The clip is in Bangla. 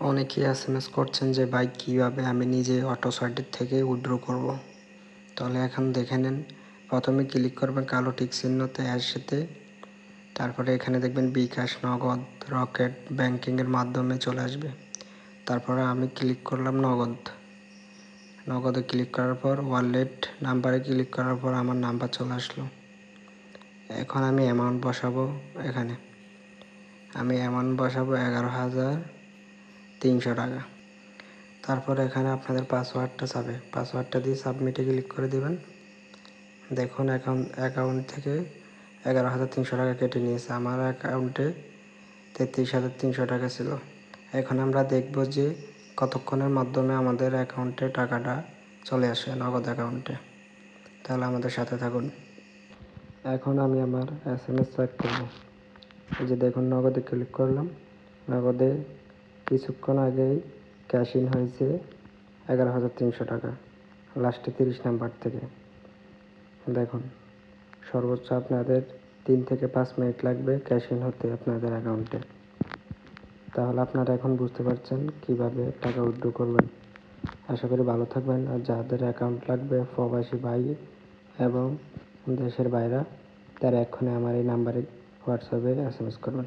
অনেকেই এস এম এস করছেন যে, ভাই, কীভাবে আমি নিজে অটো সাইটের থেকে উইড্রো করব। তাহলে এখন দেখে নেন। প্রথমে ক্লিক করবেন কালো টিক চিহ্নতে সাথে তারপরে এখানে দেখবেন বিকাশ, নগদ, রকেট ব্যাংকিংয়ের মাধ্যমে চলে আসবে। তারপরে আমি ক্লিক করলাম নগদ। নগদে ক্লিক করার পর ওয়ালেট নাম্বারে ক্লিক করার পর আমার নাম্বার চলে আসলো। এখন আমি অ্যামাউন্ট বসাবো এখানে। আমি অ্যামাউন্ট বসাবো এগারো হাজার। তিনশো টাকা। তারপর এখানে আপনাদের পাসওয়ার্ডটা চাবে। পাসওয়ার্ডটা দিয়ে সাবমিটে ক্লিক করে দেবেন। দেখুন অ্যাকাউন্ট অ্যাকাউন্ট থেকে এগারো হাজার তিনশো টাকা কেটে নিয়েছে। আমার অ্যাকাউন্টে তেত্রিশ হাজার তিনশো টাকা ছিল। এখন আমরা দেখব যে কতক্ষণের মাধ্যমে আমাদের অ্যাকাউন্টে টাকাটা চলে আসে নগদ অ্যাকাউন্টে তাহলে আমাদের সাথে থাকুন। এখন আমি আমার এস এম এস চেক করব। এই যে দেখুন, নগদে ক্লিক করলাম। নগদে কিছুক্ষণ আগেই ক্যাশ ইন হয়েছে এগারো হাজার তিনশো টাকা। লাস্টে তিরিশ নাম্বার থেকে। দেখুন, সর্বোচ্চ আপনাদের তিন থেকে পাঁচ মিনিট লাগবে ক্যাশ ইন হতে আপনাদের অ্যাকাউন্টে। তাহলে আপনারা এখন বুঝতে পারছেন কীভাবে টাকা উইথড্র করবেন। আশা করি ভালো থাকবেন। আর যাদের অ্যাকাউন্ট লাগবে, প্রবাসী ভাই এবং দেশের বাইরা, তারা এক্ষুনি আমার এই নাম্বারে হোয়াটসঅ্যাপে এস এম এস করবেন।